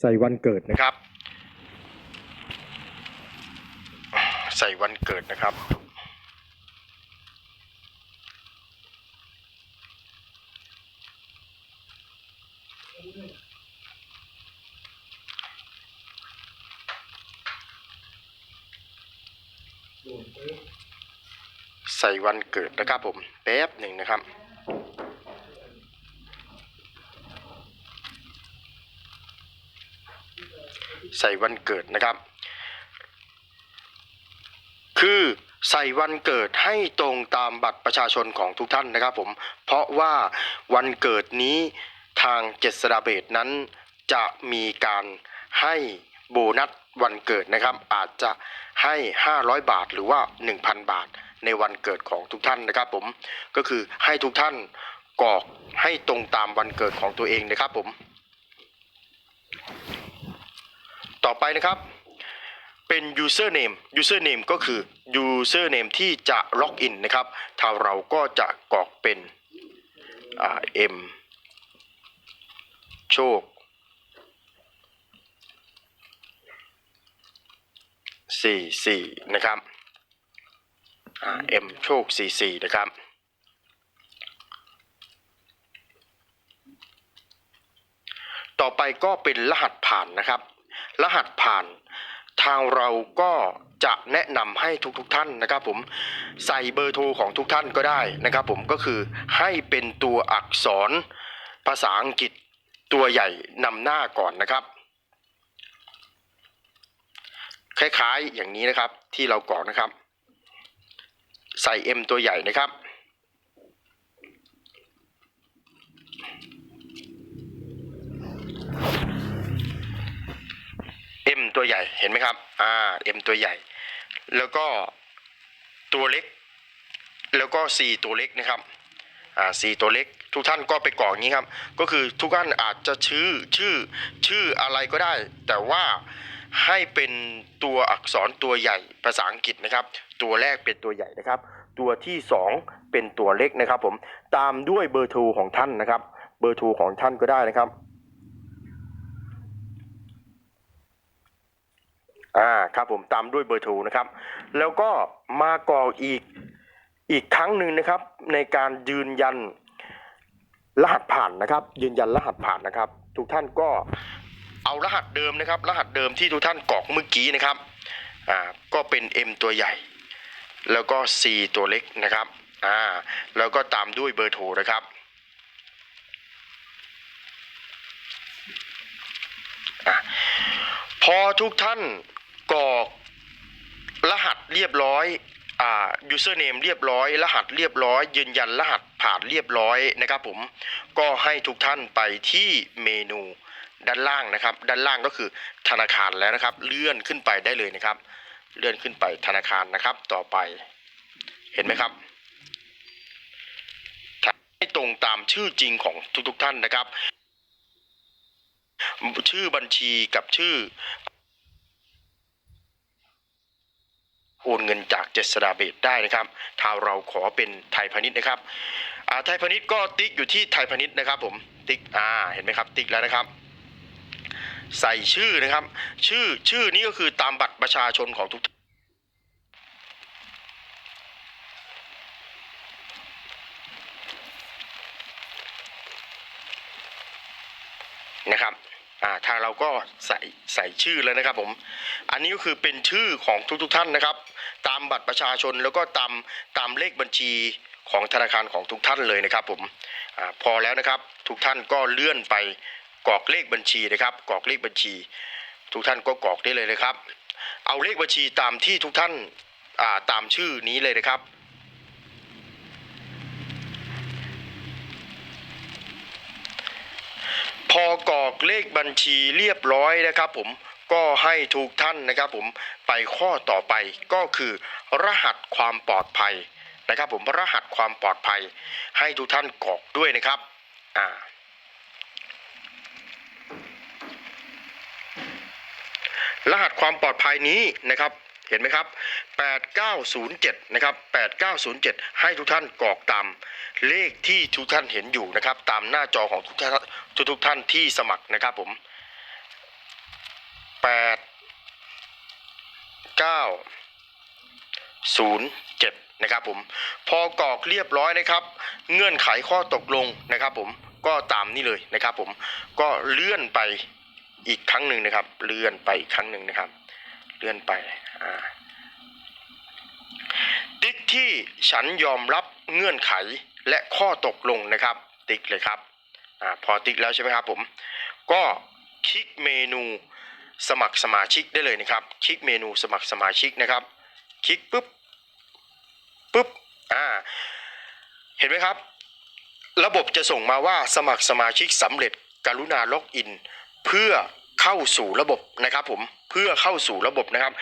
ใส่วันเกิดนะครับ ใส่วันเกิดนะครับ ใส่วันเกิดนะครับผม แป๊บหนึ่งนะครับ ใส่วันเกิดนะครับ คือใส่วันเกิดให้ตรงตามบัตรประชาชนของทุกท่านนะครับผมเพราะว่าวันเกิดนี้ทางเจษดาเบตนั้นจะมีการให้โบนัสวันเกิดนะครับ อาจจะให้ 500 บาทหรือว่า 1,000 บาทในวันเกิดของทุกท่านนะครับผมก็คือให้ทุกท่านกรอกให้ตรงตามวันเกิดของตัวเองนะครับผม ต่อไปนะครับเป็น username username ก็คือ username ที่จะล็อกอินนะครับถ้าเราก็จะกรอกเป็นอ่า m โชคสี่สี่นะครับอ่า m โชคสี่สี่นะครับต่อไปก็เป็นรหัสผ่านนะครับ รหัสผ่าน ทางเราก็จะแนะนำให้ทุกๆทท่านนะครับผมใส่เบอร์โทรของทุกท่านก็ได้นะครับผมก็คือให้เป็นตัวอักษรภาษาอังกฤษตัวใหญ่นำหน้าก่อนนะครับ คล้ายๆอย่างนี้นะครับที่เรากรอกนะครับ ใส่ M ตัวใหญ่นะครับ M ตัวใหญ่เห็นไหมครับอ่า M ตัวใหญ่ แล้วก็ตัวเล็ก แล้วก็ C ตัวเล็กนะครับอ่า C ตัวเล็ก ทุกท่านก็ไปกรอกอย่างนี้ครับ ก็คือทุกท่านอาจจะชื่อชื่อชื่ออะไรก็ได้ แต่ว่าให้เป็นตัวอักษรตัวใหญ่ภาษาอังกฤษนะครับ ตัวแรกเป็นตัวใหญ่นะครับ ตัวที่สองเป็นตัวเล็กนะครับผมตามด้วยเบอร์โทรของท่านนะครับ เบอร์โทรของท่านก็ได้นะครับ อ่าครับผมตามด้วยเบอร์โทรนะครับ แล้วก็มากรออีกอีกครั้งหนึ่งนะครับ ในการยืนยันรหัสผ่านนะครับ ยืนยันรหัสผ่านนะครับ ทุกท่านก็เอารหัสเดิมนะครับ รหัสเดิมที่ทุกท่านกรอกเมื่อกี้นะครับอ่าก็เป็น M ตัวใหญ่ แล้วก็ C ตัวเล็กนะครับอ่าแล้วก็ตามด้วยเบอร์โทรนะครับพอทุกท่าน กรอกรหัสเรียบร้อยอ่า username เรียบร้อย รหัสเรียบร้อย ยืนยันรหัสผ่านเรียบร้อยนะครับผมก็ให้ทุกท่านไปที่เมนูด้านล่างนะครับ ด้านล่างก็คือธนาคารแล้วนะครับ เลื่อนขึ้นไปได้เลยนะครับ เลื่อนขึ้นไปธนาคารนะครับ ต่อไปเห็นไหมครับให้ตรงตามชื่อจริงของทุกๆท่านนะครับ ชื่อบัญชีกับชื่อ โอนเงินจากเจษดาเบตได้นะครับถ้าเราขอเป็นไทยพาณิชย์นะครับอ่าไทยพาณิชย์ก็ติ๊กอยู่ที่ไทยพาณิชย์นะครับผมติ๊กอ่าเห็นไหมครับติ๊กแล้วนะครับใส่ชื่อนะครับ ชื่อชื่อนี้ก็คือตามบัตรประชาชนของทุกนะครับ อ่าทางเราก็ใส่ใส่ชื่อแล้วนะครับผม อันนี้ก็คือเป็นชื่อของทุกๆทท่านนะครับ ตามบัตรประชาชนแล้วก็ตามตามเลขบัญชีของธนาคารของทุกท่านเลยนะครับผมอาพอแล้วนะครับทุกท่านก็เลื่อนไปกรอกเลขบัญชีนะครับกรอกเลขบัญชี ทุกท่านก็กรอกได้เลยนะครับ เอาเลขบัญชีตามที่ทุกท่านอ่าตามชื่อนี้เลยนะครับ อกรอกเลขบัญชีเรียบร้อยนะครับผมก็ให้ทุกท่านนะครับผมไปข้อต่อไปก็คือ รหัสความปลอดภัยนะครับผมรหัสความปลอดภัย ให้ทุกท่านกรอกด้วยนะครับอ่ารหัสความปลอดภัยนี้นะครับ เห็นไหมครับ 8907 นะครับ 8907 ให้ทุกท่านกรอกตามเลขที่ทุกท่านเห็นอยู่นะครับ ตามหน้าจอของทุกท่านทุกท่านที่สมัครนะครับผมแปดเก้าศูนย์เจ็ดนะครับผม พอกรอกเรียบร้อยนะครับ เงื่อนไขข้อตกลงนะครับผม ก็ตามนี้เลยนะครับผม ก็เลื่อนไปอีกครั้งหนึ่งนะครับ เลื่อนไปอีกครั้งหนึ่งนะครับ เลื่อนไปอ่าติ๊กที่ฉันยอมรับเงื่อนไขและข้อตกลงนะครับ ติ๊กเลยครับอาพอติ๊กแล้วใช่ไหมครับผมก็คลิกเมนูสมัครสมาชิกได้เลยนะครับ คลิกเมนูสมัครสมาชิกนะครับ คลิกปุ๊บปุ๊บอ่าเห็นไหมครับ ระบบจะส่งมาว่าสมัครสมาชิกสำเร็จกรุณาล็อกอิน เพื่อ เข้าสู่ระบบนะครับผมเพื่อเข้าสู่ระบบนะครับ